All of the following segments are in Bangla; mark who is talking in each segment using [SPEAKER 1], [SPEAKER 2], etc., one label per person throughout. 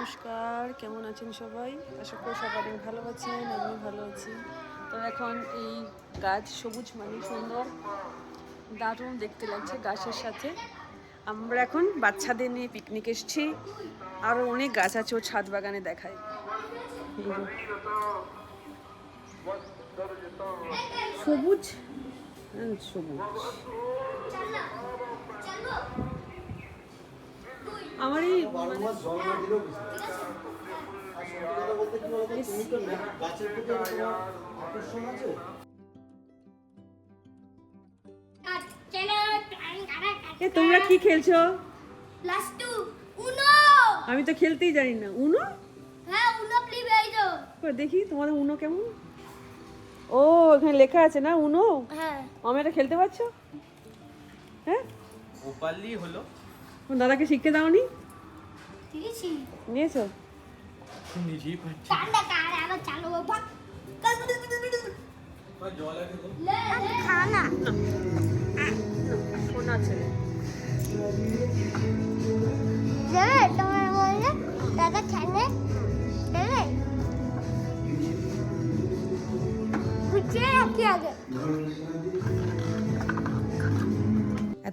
[SPEAKER 1] নমস্কার কেমন আছেন সবাই? আশা করি সবাই ভালো আছেন আমি ভালো আছি। তো এখন এই গাছ সবুজ মানে সুন্দর দারুণ দেখতে লাগছে গাছের সাথে। আমরা এখন বাচ্চাদের নিয়ে পিকনিক এসেছি। আরও অনেক গাছ আছে ও ছাদ বাগানে দেখায়। সবুজ? হ্যাঁ, সবুজ। আমার এই এ তোমরা কি খেলছো?
[SPEAKER 2] প্লাস টু উনো
[SPEAKER 1] আমি তো খেলতেই জানি না। উনো?
[SPEAKER 2] হ্যাঁ
[SPEAKER 1] দেখি তোমাদের উনো কেমন? ও এখানে লেখা আছে না উনো?
[SPEAKER 2] হ্যাঁ
[SPEAKER 1] আমি এটা খেলতে পারছ? হ্যাঁ?
[SPEAKER 3] হলো।
[SPEAKER 1] দাদাকে শিখতে দাওনি?
[SPEAKER 2] দিয়েছি
[SPEAKER 1] নিয়েছো
[SPEAKER 3] নিজেই পাচ্ছি
[SPEAKER 2] ঠান্ডা কারে আবার চালো বাবা
[SPEAKER 3] জল আছে তো
[SPEAKER 2] খানা
[SPEAKER 1] শোনা ছেলে
[SPEAKER 2] দেবে তোমার বললে দাদা খেলে দেবে গুছিয়ে রাখি আগে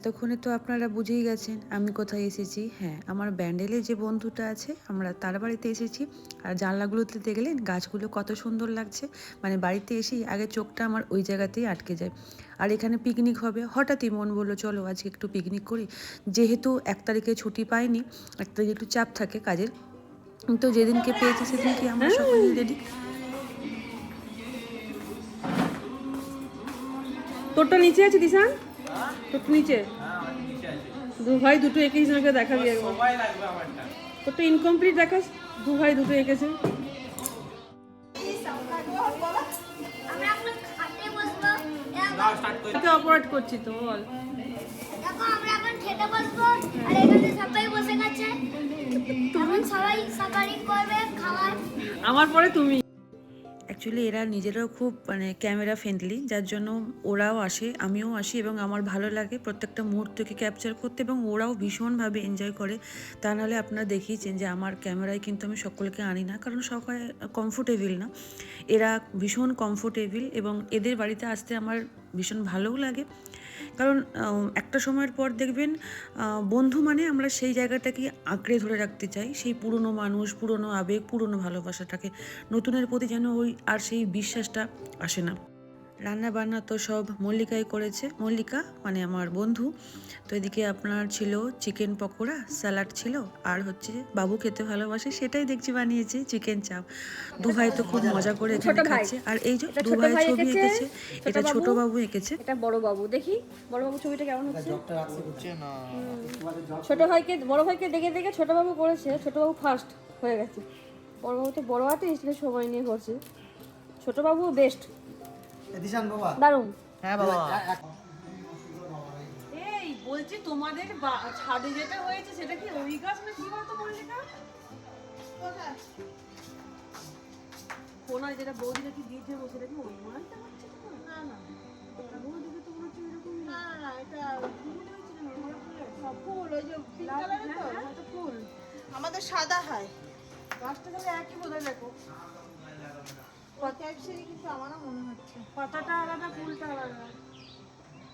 [SPEAKER 4] এতক্ষণে তো আপনারা বুঝেই গেছেন আমি কোথায় এসেছি। হ্যাঁ আমার ব্যান্ডেলে যে বন্ধুটা আছে আমরা তার বাড়িতে এসেছি। আর জানলাগুলোতে দেখলেন গাছগুলো কত সুন্দর লাগছে। মানে বাড়িতে এসেই আগে চোখটা আমার ওই জায়গাতেই আটকে যায়। আর এখানে পিকনিক হবে। হঠাৎই মন বলল চলো আজকে একটু পিকনিক করি। যেহেতু এক তারিখে ছুটি পাইনি এক তারিখে একটু চাপ থাকে কাজের। তো যেদিনকে পেয়েছি সেদিনকে আমরা সকলে রেডি
[SPEAKER 1] তোরটা নিচে আছে দিশান? তোরটা নিচে? দু ভাই দুটো এঁকে হিসাবে দেখাবি একবার।
[SPEAKER 3] সবাই লাগবে আমারটা।
[SPEAKER 1] তোরটা ইনকমপ্লিট দেখাস দু ভাই দুটো এঁকেছে। তোকে করছি তো বল।
[SPEAKER 2] দেখো আমরা এখন খেতে বসবো আর এখানে সবাই বসে গেছে। তখন সবাই সাফারি করবে খাওয়ার।
[SPEAKER 1] আমার পরে তুমি।
[SPEAKER 4] অ্যাকচুয়ালি এরা নিজেরাও খুব মানে ক্যামেরা ফ্রেন্ডলি যার জন্য ওরাও আসে, আমিও আসি এবং আমার ভালো লাগে প্রত্যেকটা মুহূর্তকে ক্যাপচার করতে এবং ওরাও ভীষণভাবে এনজয় করে। তা নাহলে আপনারা দেখিয়েছেন যে আমার ক্যামেরায় কিন্তু আমি সকলকে আনি না, কারণ সবাই কমফোর্টেবল না। এরা ভীষণ কমফোর্টেবল এবং এদের বাড়িতে আসতে আমার ভীষণ ভালোও লাগে। কারণ একটা সময়ের পর দেখবেন বন্ধু মানে আমরা সেই জায়গাটাকে আঁকড়ে ধরে রাখতে চাই। সেই পুরনো মানুষ, পুরনো আবেগ, পুরনো ভালোবাসাটাকে নতুনের প্রতি যেন ওই আর সেই বিশ্বাসটা আসে না। রান্না বান্না তো সব মল্লিকাই করেছে। মল্লিকা মানে আমার বন্ধু। তো এদিকে আপনার ছিল চিকেন পকোড়া স্যালাড ছিল। আর হচ্ছে বাবু খেতে ভালোবাসে সেটাই দেখছি বানিয়েছে চিকেন চাপ। দু ভাই তো খুব মজা করে এখানে খাচ্ছে। আর এই যে দু ভাই ছবি
[SPEAKER 1] এঁকেছে,
[SPEAKER 4] এটা ছোট
[SPEAKER 1] বাবু।
[SPEAKER 4] এঁকেছে।
[SPEAKER 1] এটা বড় বাবু। দেখি বড় বাবু ছবিটা কেমন হচ্ছে? ছোট ভাইকে বড় ভাইকে দেখে দেখে ছোট বাবু করেছে ছোট বাবু ফার্স্ট হয়ে গেছে। বড় বাবু তো বড় হাতে স্টিলের সময় নিয়ে করছে। ছোট বাবু বেস্ট
[SPEAKER 5] দিশান বাবা।
[SPEAKER 1] দারুণ।
[SPEAKER 5] হ্যাঁ বাবা।
[SPEAKER 1] এই বলছি তোমাদের বা- ছাদে যেটা হয়েছে সেটা কি ওই গাছ না কি বলতো মল্লিকা? কোনায় যেটা বৌদিটা কি দিয়েছে ও সেটা কি ওই মালটা হচ্ছে না না। বৌদিকে তো মনে হচ্ছে এরকম না না এটা ফুল ওই যে পিঙ্ক কালারের তো? ফুল।
[SPEAKER 6] আমাদের সাদা হয়।
[SPEAKER 1] গাছটা তাহলে একই বোধহয় দেখো।
[SPEAKER 6] কিন্তু আমারও মনে হচ্ছে।
[SPEAKER 1] পাতাটা আলাদা ফুলটা আলাদা।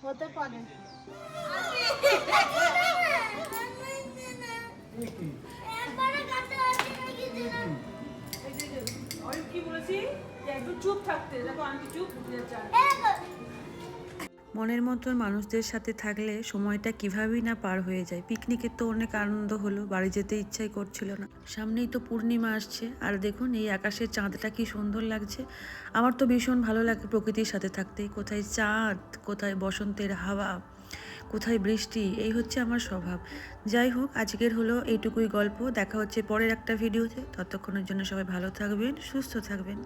[SPEAKER 6] হতে পারে।
[SPEAKER 1] কি বলেছি? যে একটু চুপ থাকতে দেখো আন্টি চুপ বুঝে যাচ্ছে
[SPEAKER 4] মনের মতন মানুষদের সাথে থাকলে সময়টা কিভাবেই না পার হয়ে যায়। পিকনিকের তো অনেক আনন্দ হলো, বাড়ি যেতে ইচ্ছাই করছিল না। সামনেই তো পূর্ণিমা আসছে, আর দেখুন এই আকাশের চাঁদটা কি সুন্দর লাগছে। আমার তো ভীষণ ভালো লাগে প্রকৃতির সাথে থাকতে। কোথায় চাঁদ, কোথায় বসন্তের হাওয়া, কোথায় বৃষ্টি, এই হচ্ছে আমার স্বভাব। যাই হোক, আজকের হলো এইটুকুই গল্প। দেখা হচ্ছে পরের একটা ভিডিওতে। ততক্ষণের জন্য সবাই ভালো থাকবেন, সুস্থ থাকবেন।